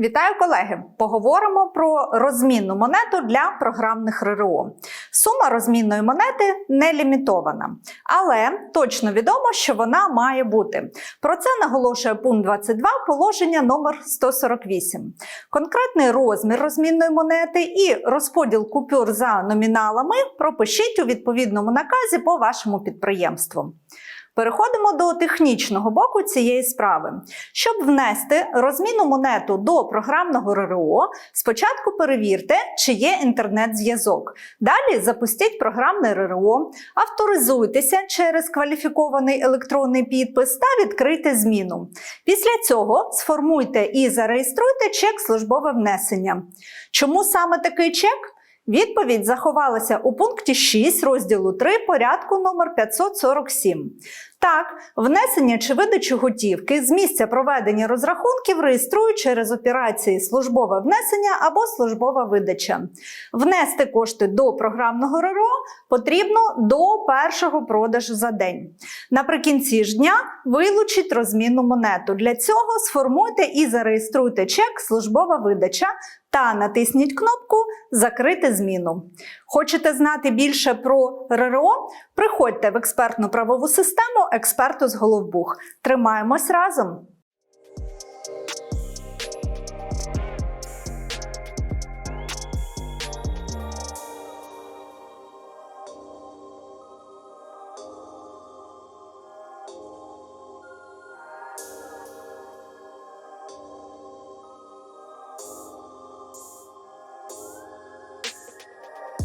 Вітаю колеги! Поговоримо про розмінну монету для програмних РРО. Сума розмінної монети не лімітована, але точно відомо, що вона має бути. Про це наголошує пункт 22 положення номер 148. Конкретний розмір розмінної монети і розподіл купюр за номіналами пропишіть у відповідному наказі по вашому підприємству. Переходимо до технічного боку цієї справи. Щоб внести розмінну монету до програмного РРО, спочатку перевірте, чи є інтернет-зв'язок. Далі запустіть програмне РРО, авторизуйтеся через кваліфікований електронний підпис та відкрийте зміну. Після цього сформуйте і зареєструйте чек службове внесення. Чому саме такий чек? Відповідь заховалася у пункті 6 розділу 3 порядку номер 547. Так, внесення чи видачу готівки з місця проведення розрахунків реєструють через операції службове внесення або службова видача. Внести кошти до програмного РРО потрібно до першого продажу за день. Наприкінці ж дня вилучіть розмінну монету. Для цього сформуйте і зареєструйте чек службова видача та натисніть кнопку Закрити зміну. Хочете знати більше про РРО? Приходьте в експертну правову систему експерту з Головбух. Тримаємось разом!